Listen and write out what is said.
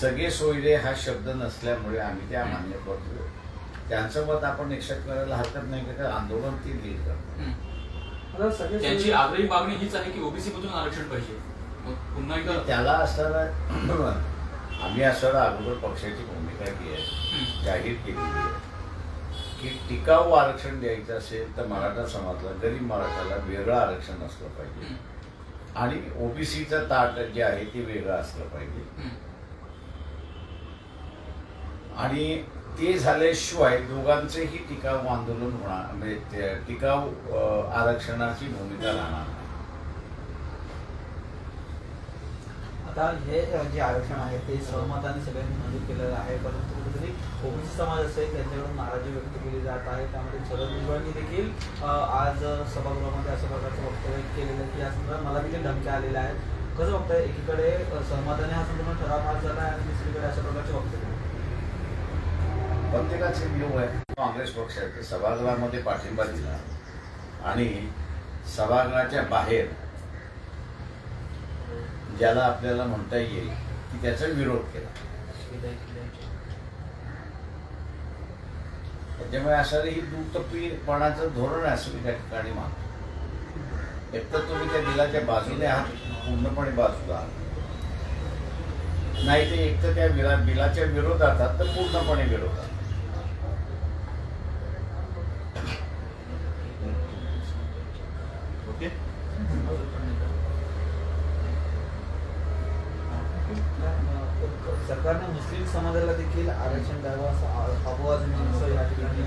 सगळे सोयरे हा शब्द नसल्यामुळे आम्ही त्या मान्य करतो त्यांचं मत आपण एक्सेप्ट करायला हरकत नाही का तर आंदोलन ती लीड. आता सगळे त्यांची आग्रही मागणी हीच आहे की ओबीसी मधून आरक्षण पाहिजे मग पुन्हा एकदा त्याला असताना आम्ही असताना अगोदर पक्षाची भूमिका जी आहे. जाहीर केलेली आहे की टिकाऊ आरक्षण द्यायचं असेल तर मराठा समाजाला गरीब मराठाला वेगळं आरक्षण असलं पाहिजे. आणि ओबीसीचं ताट जे आहे ते वेगळं असलं पाहिजे. आणि ते झाल्याशिवाय दोघांचेही टिकाऊ आंदोलन होणार म्हणजे ते टिकाऊ आरक्षणाची भूमिका राहणार नाही. आता हे जे आरक्षण आहे ते सहमताने सगळ्यांनी मंजूर केलेलं आहे परंतु कुठेतरी ओबीसी समाज असेल त्यांच्याकडून नाराजी व्यक्त केली जात आहे. त्यामध्ये शरद भुजबळांनी देखील आज सभागृहामध्ये अशा प्रकारचं वक्तव्य केलेलं आहे की या संदर्भात मला देखील धमक्या आलेल्या आहेत. कसं बघताय एकीकडे सहमताने हा संदर्भात ठराव पास झाला आहे आणि दुसरीकडे अशा प्रकारचे वक्तव्य प्रत्येकाचे व्ह्यू आहे काँग्रेस पक्षाचे सभागृहामध्ये पाठिंबा दिला. आणि सभागृहाच्या बाहेर ज्याला आपल्याला म्हणता येईल की त्याचा विरोध केला. त्याच्यामुळे असं ही दुटप्पीपणाचं धोरण आहे असं मी त्या ठिकाणी मानतो. एक तर तुम्ही त्या बिलाच्या बाजूने आहात पूर्णपणे बाजूला आहात. नाही ते एक तर त्या बिला बिलाच्या विरोधात आहात तर पूर्णपणे विरोधात ओके. सरकारने मुस्लिम समाजाला देखील आरक्षण द्यावं असं आवाज या ठिकाणी